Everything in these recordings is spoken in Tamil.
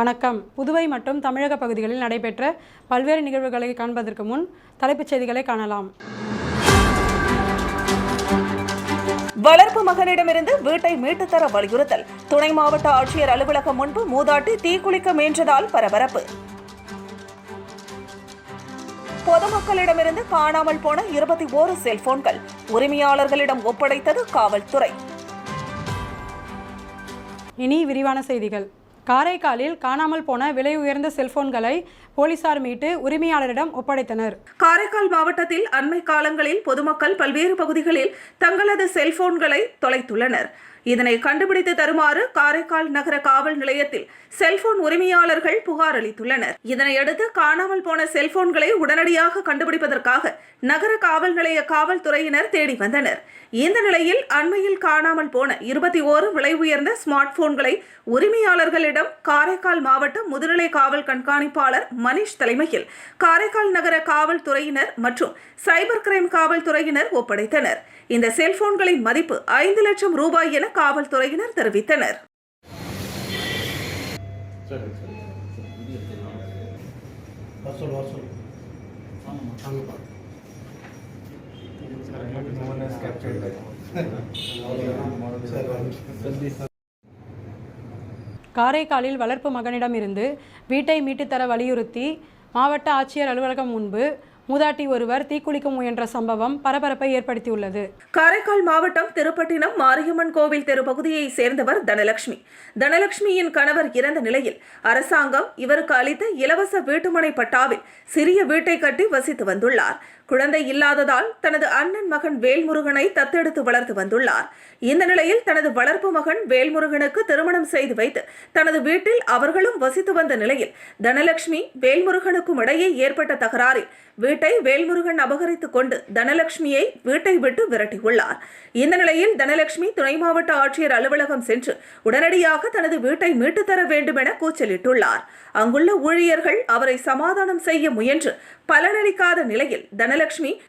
வணக்கம். புதுவை மற்றும் தமிழக பகுதிகளில் நடைபெற்ற பல்வேறு நிகழ்வுகளை காண்பதற்கு முன் தலைப்புச் செய்திகளை காணலாம். வளர்ப்பு மகனிடமிருந்து வீட்டை மீட்டுத் தர வலியுறுத்தல். துணை மாவட்ட ஆட்சியர் அலுவலகம் முன்பு மூதாட்டி தீக்குளிக்க முயன்றதால் பரபரப்பு. பொதுமக்களிடமிருந்து காணாமல் போன இருபத்தி ஓரு செல்போன்கள் உரிமையாளர்களிடம் ஒப்படைத்தது காவல்துறை. இனி விரிவான செய்திகள். காரைக்காலில் காணாமல் போன விலை உயர்ந்த செல்போன்களை போலீசார் மீட்டு உரிமையாளரிடம் ஒப்படைத்தனர். காரைக்கால் மாவட்டத்தில் அண்மை காலங்களில் பொதுமக்கள் பல்வேறு பகுதிகளில் தங்களது செல்போன்களை தொலைத்துள்ளனர். இதனை கண்டுபிடித்து தருமாறு காரைக்கால் நகர காவல் நிலையத்தில் செல்போன் உரிமையாளர்கள் புகார் அளித்துள்ளனர். இதனையடுத்து காணாமல் போன செல்போன்களை உடனடியாக கண்டுபிடிப்பதற்காக நகர காவல் நிலைய காவல்துறையினர் தேடி வந்தனர். இந்த நிலையில் அண்மையில் காணாமல் போன இருபத்தி ஓரு விலை உயர்ந்த ஸ்மார்ட் போன்களை உரிமையாளர்களிடம் காரைக்கால் மாவட்ட முதுநிலை காவல் கண்காணிப்பாளர் மணிஷ் தலைமையில் காரைக்கால் நகர காவல்துறையினர் மற்றும் சைபர் கிரைம் காவல்துறையினர் ஒப்படைத்தனர். இந்த செல்போன்களின் மதிப்பு ஐந்து லட்சம் ரூபாய் என காவல்துறையினர் தெரிவித்தனர். காரைக்காலில் வளர்ப்பு மகனிடமிருந்து வீட்டை மீட்டுத் தர வலியுறுத்தி மாவட்ட ஆட்சியர் அலுவலகம் முன்பு மூதாட்டி ஒருவர் தீக்குளிக்க முயன்ற சம்பவம் பரபரப்பை ஏற்படுத்தியுள்ளது. காரைக்கால் மாவட்டம் திருப்பட்டினம் மாரியம்மன் கோவில் தெரு பகுதியை சேர்ந்தவர் தனலட்சுமி. தனலட்சுமியின் கணவர் இறந்த நிலையில் அரசாங்கம் இவருக்கு அளித்த இலவச வீட்டுமனை பட்டாவில் சிறிய வீட்டை கட்டி வசித்து வந்துள்ளார். குழந்தை இல்லாததால் தனது அண்ணன் மகன் வேல்முருகனை தத்தெடுத்து வளர்த்து வந்துள்ளார். இந்த நிலையில் தனது வளர்ப்பு மகன் வேல்முருகனுக்கு திருமணம் செய்து வைத்து தனது வீட்டில் அவர்களும் வசித்து வந்த நிலையில் தனலட்சுமி வேல்முருகனுக்கும் இடையே ஏற்பட்ட தகராறில் வீட்டை வேல்முருகன் அபகரித்துக் கொண்டு தனலட்சுமியை வீட்டை விட்டு விரட்டியுள்ளார். இந்த நிலையில் தனலட்சுமி துணை மாவட்ட ஆட்சியர் அலுவலகம் சென்று உடனடியாக தனது வீட்டை மீட்டுத் தர வேண்டும் என கூச்சலிட்டுள்ளார். அங்குள்ள ஊழியர்கள் அவரை சமாதானம் செய்ய முயன்று பலனளிக்காத நிலையில் தனலட்சுமி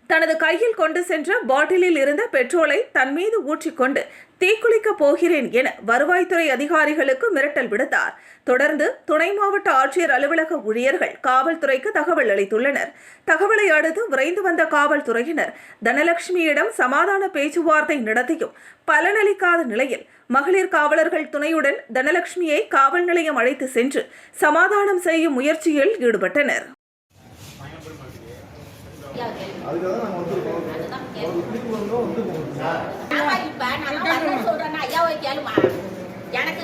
தனது கையில் கொண்டு சென்ற பாட்டிலில் இருந்த பெட்ரோலை தன் மீது ஊற்றிக்கொண்டு தீக்குளிக்க போகிறேன் என வருவாய்த்துறை அதிகாரிகளுக்கு மிரட்டல் விடுத்தார். தொடர்ந்து துணை மாவட்ட ஆட்சியர் அலுவலக ஊழியர்கள் காவல்துறைக்கு தகவல் அளித்துள்ளனர். தகவலை அடுத்து விரைந்து வந்த காவல்துறையினர் தனலட்சுமியிடம் சமாதான பேச்சுவார்த்தை நடத்தியும் பலனளிக்காத நிலையில் மகளிர் காவலர்கள் துணையுடன் தனலட்சுமியை காவல் நிலையம் அழைத்து சென்று சமாதானம் செய்யும் முயற்சியில் ஈடுபட்டனர். அதுக்காக நாங்கள் வந்துருக்கோம் வந்து சொல்றேன்னா. எனக்கு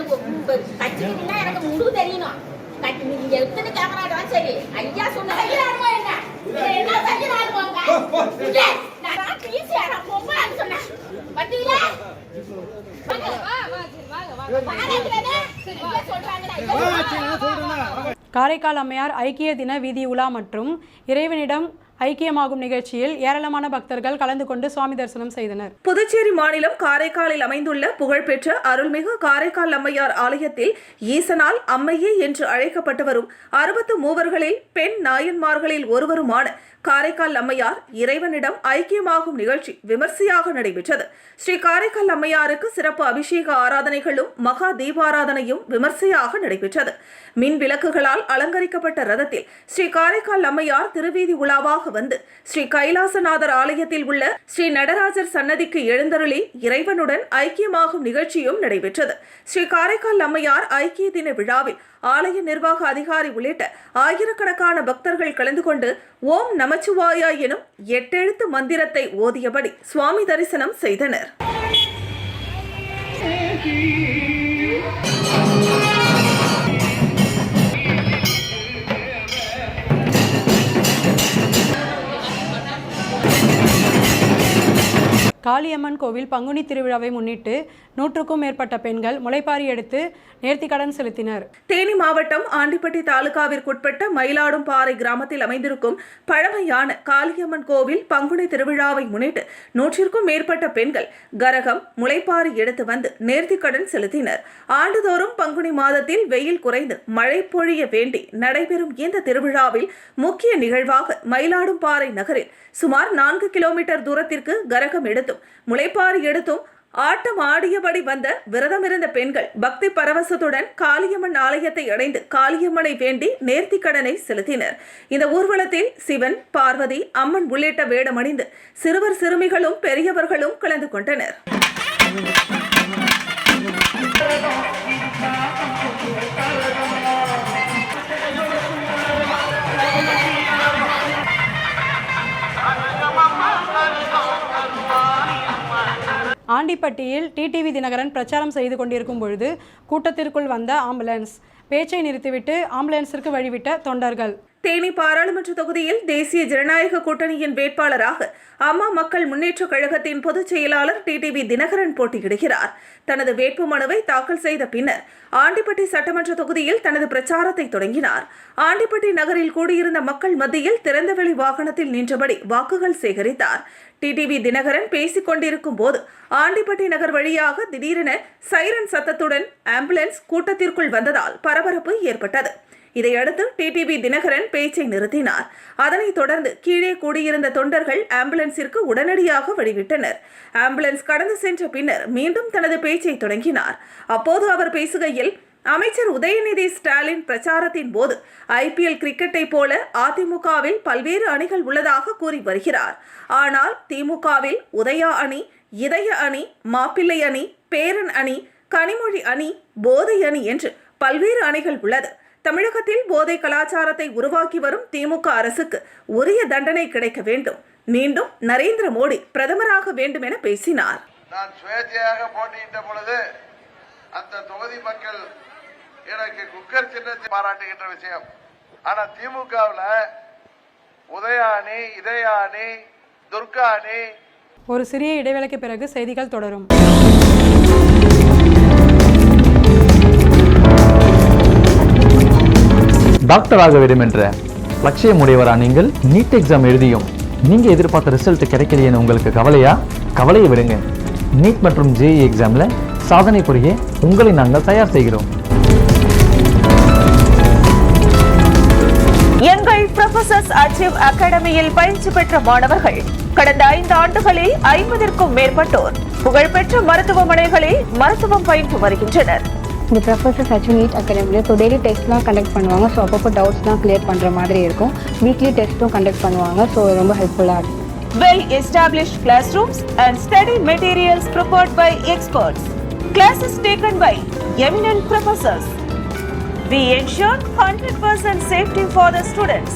எனக்கு தெரியணும். நீங்க எத்தனை சரி. ஐயா சொன்ன என்ன? என்ன நான் ஈஸியா நான் சொன்னேன். பாத்தீங்களா. காரைக்கால் அம்மையார் ஐக்கிய தின வீதி உலா மற்றும் இறைவனிடம் ஐக்கியமாகும் நிகழ்ச்சியில் ஏராளமான பக்தர்கள் கலந்து கொண்டு சுவாமி தரிசனம் செய்தனர். புதுச்சேரி மாநிலம் காரைக்காலில் அமைந்துள்ள புகழ்பெற்ற அருள்மிகு காரைக்கால் அம்மையார் ஆலயத்தில் ஈசனால் அம்மையே என்று அழைக்கப்பட்டு வரும் அறுபத்து மூவர்களில் பெண் நாயன்மார்களில் ஒருவருமான காரைக்கால் அம்மையார் இறைவனிடம் ஐக்கியமாகும் நிகழ்ச்சி விமர்சையாக நடைபெற்றது. ஸ்ரீ காரைக்கால் அம்மையாருக்கு சிறப்பு அபிஷேக ஆராதனைகளும் மகா தீபாராதனையும் விமர்சையாக நடைபெற்றது. மின் விளக்குகளால் அலங்கரிக்கப்பட்ட ரதத்தில் ஸ்ரீ காரைக்கால் அம்மையார் திருவீதி உலாவாக வந்து ஸ்ரீ கைலாசநாதர் ஆலயத்தில் உள்ள ஸ்ரீ நடராஜர் சன்னதிக்கு எழுந்தருளி இறைவனுடன் ஐக்கியமாகும் நிகழ்ச்சியும் நடைபெற்றது. ஸ்ரீ காரைக்கால் அம்மையார் ஐக்கிய தின விழாவில் ஆலய நிர்வாக அதிகாரி உள்ளிட்ட ஆயிரக்கணக்கான பக்தர்கள் கலந்து கொண்டு ஓம் நமச்சிவாயா எனும் எட்டெழுத்து மந்திரத்தை ஓதியபடி சுவாமி தரிசனம் செய்தனர். காளியம்மன் கோவில் பங்குனி திருவிழாவை முன்னிட்டு நூற்றுக்கும் மேற்பட்ட பெண்கள் முளைப்பாரி எடுத்து நேர்த்திக்கடன் செலுத்தினர். தேனி மாவட்டம் ஆண்டிப்பட்டி தாலுகாவிற்குட்பட்ட மயிலாடும் பாறை கிராமத்தில் அமைந்திருக்கும் பழமையான காளியம்மன் கோவில் பங்குனி திருவிழாவை முன்னிட்டு நூற்றிற்கும் மேற்பட்ட பெண்கள் கரகம் முளைப்பாரி எடுத்து வந்து நேர்த்திக்கடன் செலுத்தினர். ஆண்டுதோறும் பங்குனி மாதத்தில் வெயில் குறைந்து மழை பொழிய வேண்டி நடைபெறும் இந்த திருவிழாவில் முக்கிய நிகழ்வாக மயிலாடும் பாறை நகரில் சுமார் நான்கு கிலோமீட்டர் தூரத்திற்கு கரகம் எடுத்து எடுத்தும் முளைப்பாரி எடுத்தும் ஆட்டம் ஆடியபடி வந்த விரதமிருந்த பெண்கள் பக்தி பரவசத்துடன் காளியம்மன் ஆலயத்தை அடைந்து காளியம்மனை வேண்டி நேர்த்திக்கடனை செலுத்தினர். இந்த ஊர்வலத்தில் சிவன் பார்வதி அம்மன் உள்ளிட்ட வேடமணிந்து சிறுவர் சிறுமிகளும் பெரியவர்களும் கலந்து கொண்டனர். ஆண்டிப்பட்டியில் டிடிவி தினகரன் பிரச்சாரம் செய்து கொண்டிருக்கும் பொழுது கூட்டத்திற்குள் வந்த ஆம்புலன்ஸ். பேச்சை நிறுத்திவிட்டு ஆம்புலன்ஸிற்கு வழிவிட்ட தொண்டர்கள். தேனி பாராளுமன்ற தொகுதியில் தேசிய ஜனநாயக கூட்டணியின் வேட்பாளராக அம்மா மக்கள் முன்னேற்றக் கழகத்தின் பொதுச் செயலாளர் டிடிவி தினகரன் போட்டியிடுகிறார். தனது வேட்பு மனுவை தாக்கல் செய்த பின்னர் ஆண்டிப்பட்டி சட்டமன்ற தொகுதியில் தனது பிரச்சாரத்தை தொடங்கினார். ஆண்டிப்பட்டி நகரில் கூடியிருந்த மக்கள் மத்தியில் திறந்தவெளி வாகனத்தில் நின்றபடி வாக்குகள் சேகரித்தார். டிடிவி தினகரன் பேசிக் கொண்டிருக்கும் போது ஆண்டிப்பட்டி நகர் வழியாக திடீரென சைரன் சத்தத்துடன் ஆம்புலன்ஸ் கூட்டத்திற்குள் வந்ததால் பரபரப்பு ஏற்பட்டது. இதையடுத்து டிடிவி தினகரன் பேச்சை நிறுத்தினார். அதனைத் தொடர்ந்து கீழே கூடியிருந்த தொண்டர்கள் ஆம்புலன்ஸிற்கு உடனடியாக வழிவிட்டனர் ஆம்புலன்ஸ் கடந்து சென்ற பின்னர் மீண்டும் தனது பேச்சை தொடங்கினார். அப்போது அவர் பேசுகையில் அமைச்சர் உதயநிதி ஸ்டாலின் பிரச்சாரத்தின் போது ஐபிஎல் கிரிக்கெட்டை போல அதிமுகவில் பல்வேறு அணிகள் உள்ளதாக கூறி வருகிறார். ஆனால் திமுகவில் உதயா அணி இதய அணி மாப்பிள்ளை அணி பேரன் அணி கனிமொழி அணி போதை அணி என்று பல்வேறு அணிகள் உள்ளது. தமிழகத்தில் போதை கலாச்சாரத்தை உருவாக்கி வரும் திமுக அரசுக்கு உரிய தண்டனை கிடைக்க வேண்டும். மீண்டும் நரேந்திர மோடி பிரதமராக வேண்டும் என பேசினார். நான் சுயேட்சையாக போட்டியிட்ட பொழுது அந்த தொகுதி மக்கள் எனக்கு குக்கர் சின்னத்தை பாராட்டுகின்ற விஷயம். ஆனா திமுகவுல உதயா அணி இதயா அணி துர்கா அணி ஒரு சிறிய இடைவேளைக்கு பிறகு செய்திகள் தொடரும். டாக்டர் ஆக வேண்டும் என்ற லட்சியமுடையவரா நீங்கள்? நீட் எக்ஸாம் எழுதியும். நீங்கள் எதிர்பார்த்த ரிசல்ட் கிடைக்கலையேன்னு உங்களுக்கு கவலையா? கவலையை விடுங்க. நீட் மற்றும் ஜேஇ எக்ஸாமில் சாதனை புரிய உங்களை நாங்கள் தயார் செய்கிறோம். எங்கள் ப்ரொஃபசர்ஸ் அச்சீவ் அகாடமியில் பயிற்சி பெற்ற மாணவர்கள் கடந்த ஐந்து ஆண்டுகளில் ஐம்பதிற்கும் மேற்பட்டோர் புகழ்பெற்ற மருத்துவமனைகளில் மருத்துவம் பயின்று வருகின்றனர். இந்த ப்ரொஃபஸர்ஸ் ஆக்சுவலி நீட் அகாடமியில் ஸோ டெய்லி டெஸ்ட்லாம் கண்டக்ட் பண்ணுவாங்க ஸோ அப்பப்போ டவுட்ஸ்லாம் கிளியர் பண்ணுற மாதிரி இருக்கும் வீக்லி டெஸ்ட்டும் கண்டக்ட் பண்ணுவாங்க ஸோ ரொம்ப ஹெல்ப்ஃபுல்லாக இருக்கும் well established classrooms and study materials prepared by experts classes taken by eminent professors we ensure 100% safety for the students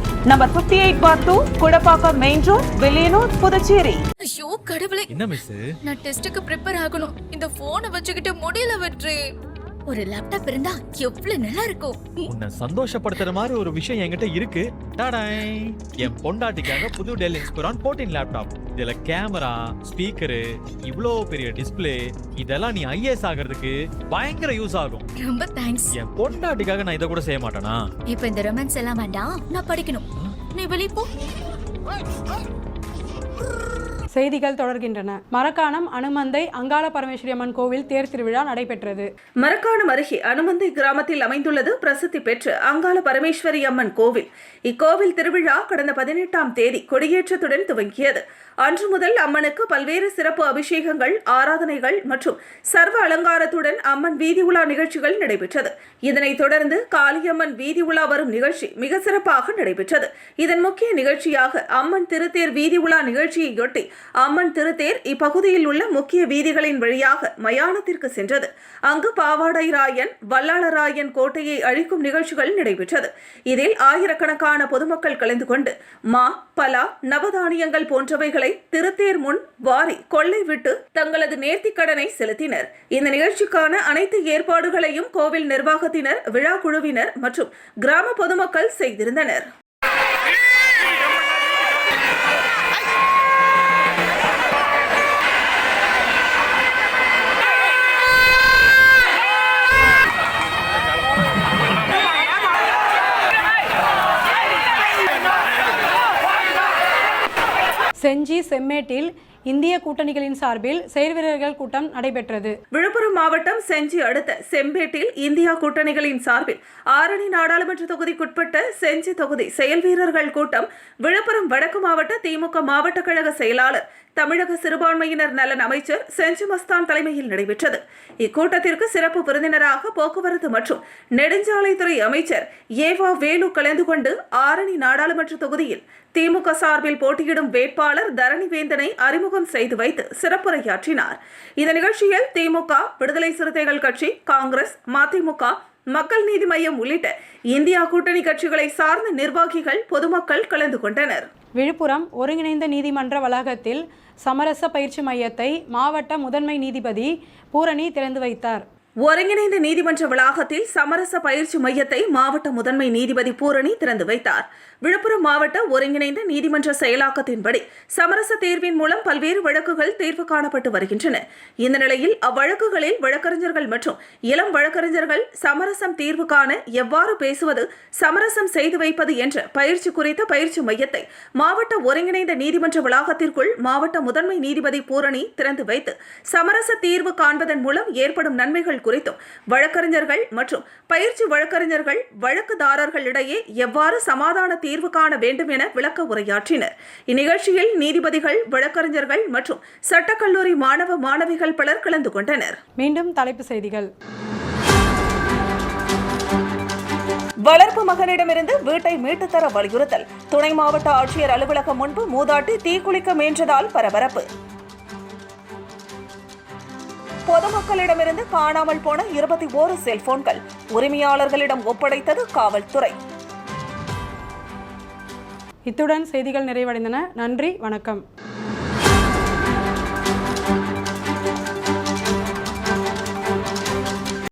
Number 58 bar 2, Kudapaka Main Road, Villianur, Puducherry. ஐயோ கடவுளே. என்ன மிஸ் நான் டெஸ்ட்டுக்கு ப்ரிப்பேர் ஆகணும். இந்த போனை வச்சுக்கிட்டு முடியல வெற்றி. ஒரு லேப்டாப் இருந்தா எவ்வளவு நல்லா இருக்கும். உன்னை சந்தோஷப்படுத்துற மாதிரி ஒரு விஷயம் என்கிட்ட இருக்கு. டாடாய். என் பொண்டாட்டிக்காக புது டெல் இன்ஸ்பிரான் 14 லேப்டாப் இதுல கேமரா ஸ்பீக்கரு இவ்ளோ பெரிய டிஸ்ப்ளே இதெல்லாம் நீ ஐஏஎஸ் ஆகிறதுக்கு பயங்கர யூஸ் ஆகும். ரொம்ப தேங்க்ஸ் என் பொண்டாட்டிக்காக நான் இதை கூட செய்ய மாட்டேனா? இப்போ இந்த ரொமான்ஸ் எல்லாம் வேண்டாம் நான் படிக்கணும். நீ வெளிய போ. செய்திகள் தொடர்கின்றன. மரக்காணம் அனுமந்தை அங்காள பரமேஸ்வரி அம்மன் கோவில் தேர் திருவிழா நடைபெற்றது. மரக்காணம் அருகே அனுமந்தை கிராமத்தில் அமைந்துள்ளது பிரசித்தி பெற்ற அங்காள பரமேஸ்வரி அம்மன் கோவில். இக்கோவில் திருவிழா கடந்த பதினெட்டாம் தேதி கொடியேற்றத்துடன் துவங்கியது. அன்று முதல் அம்மனுக்கு பல்வேறு சிறப்பு அபிஷேகங்கள் ஆராதனைகள் மற்றும் சர்வ அலங்காரத்துடன் அம்மன் வீதி உலா நிகழ்ச்சிகள் நடைபெற்றது. இதனைத் தொடர்ந்து காளியம்மன் வீதி உலா வரும் நிகழ்ச்சி மிக சிறப்பாக நடைபெற்றது. இதன் முக்கிய நிகழ்ச்சியாக அம்மன் திருத்தேர் வீதி உலா நிகழ்ச்சியையொட்டி அம்மன் திருத்தேர் இப்பகுதியில் உள்ள முக்கிய வீதிகளின் வழியாக மயானத்திற்கு சென்றது. அங்கு பாவாடை ராயன் வல்லாளராயன் கோட்டையை அழிக்கும் நிகழ்ச்சிகள் நடைபெற்றது. இதில் ஆயிரக்கணக்கான பொதுமக்கள் கலந்து கொண்டு மா பலா நவதானியங்கள் போன்றவைகள் திருத்தேர் முன் வாரி கொள்ளை விட்டு தங்களது நேர்த்திக் கடனை செலுத்தினர். இந்த நிகழ்ச்சிக்கான அனைத்து ஏற்பாடுகளையும் கோவில் நிர்வாகத்தினர் விழா குழுவினர் மற்றும் கிராம பொதுமக்கள் செய்திருந்தனர். செஞ்சி செம்மேட்டில் இந்திய கூட்டணிகளின் சார்பில் செயல்வீரர்கள் கூட்டம் நடைபெற்றது. விழுப்புரம் மாவட்டம் செஞ்சி அடுத்த செம்பேட்டில் இந்தியா கூட்டணிகளின் சார்பில் ஆரணி நாடாளுமன்ற தொகுதிக்குட்பட்ட செஞ்சி தொகுதி செயல்வீரர்கள் கூட்டம் விழுப்புரம் வடக்கு மாவட்ட திமுக மாவட்ட கழக செயலாளர் தமிழக சிறுபான்மையினர் நலன் அமைச்சர் செஞ்சி மஸ்தான் தலைமையில் நடைபெற்றது. இக்கூட்டத்திற்கு சிறப்பு விருந்தினராக போக்குவரத்து மற்றும் நெடுஞ்சாலைத்துறை அமைச்சர் ஏவா வேலு கலந்து கொண்டு ஆரணி நாடாளுமன்ற தொகுதியில் திமுக சார்பில் போட்டியிடும் வேட்பாளர் தரணிவேந்தனை அறிமுகம் செய்து வைத்து சிறப்புரையாற்றினார். இந்த நிகழ்ச்சியில் திமுக விடுதலை சிறுத்தைகள் கட்சி காங்கிரஸ் மதிமுக மக்கள் நீதி மய்யம் உள்ளிட்ட இந்தியா கூட்டணி கட்சிகளை சார்ந்த நிர்வாகிகள் பொதுமக்கள் கலந்து கொண்டனர். விழுப்புரம் ஒருங்கிணைந்த நீதிமன்ற வளாகத்தில் சமரச பயிற்சி மையத்தை மாவட்ட முதன்மை நீதிபதி பூரணி திறந்து வைத்தார். ஒருங்கிணைந்த நீதிமன்ற வளாகத்தில் சமரச பயிற்சி மையத்தை மாவட்ட முதன்மை நீதிபதி பூரணி திறந்து வைத்தார். விழுப்புரம் மாவட்ட ஒருங்கிணைந்த நீதிமன்ற செயலாக்கத்தின்படி சமரச தேர்வின் மூலம் பல்வேறு வழக்குகள் தீர்வு காணப்பட்டு வருகின்றன. இந்த நிலையில் அவ்வழக்குகளில் வழக்கறிஞர்கள் மற்றும் இளம் வழக்கறிஞர்கள் சமரசம் தீர்வு காண எவ்வாறு பேசுவது சமரசம் செய்து வைப்பது என்ற பயிற்சி குறித்த பயிற்சி மையத்தை மாவட்ட ஒருங்கிணைந்த நீதிமன்ற வளாகத்திற்குள் மாவட்ட முதன்மை நீதிபதி பூரணி திறந்து வைத்து சமரச தீர்வு காண்பதன் மூலம் ஏற்படும் நன்மைகள் குறித்தும் வழக்கறிஞர்கள் மற்றும் பயிற்சி வழக்கறிஞர்கள் வழக்குதாரர்களிடையே எவ்வாறு சமாதான தீர்வு காண வேண்டும் என விளக்க உரையாற்றினர். இந்நிகழ்ச்சியில் நீதிபதிகள் வழக்கறிஞர்கள் மற்றும் சட்டக்கல்லூரி மாணவ மாணவிகள் பலர் கலந்து கொண்டனர். மீண்டும் தலைப்பு செய்திகள். வளர்ப்பு மகனிடமிருந்து வீட்டை மீட்டுத் தர வலியுறுத்தல். துணை மாவட்ட ஆட்சியர் அலுவலகம் முன்பு மூதாட்டி தீக்குளிக்க முயன்றதால் பரபரப்பு. பொதுமக்களிடமிருந்து காணாமல் போன இருபத்தி ஓரு செல்போன்கள் உரிமையாளர்களிடம் ஒப்படைத்தது காவல்துறை. இத்துடன் செய்திகள் நிறைவடைந்தன. நன்றி வணக்கம்.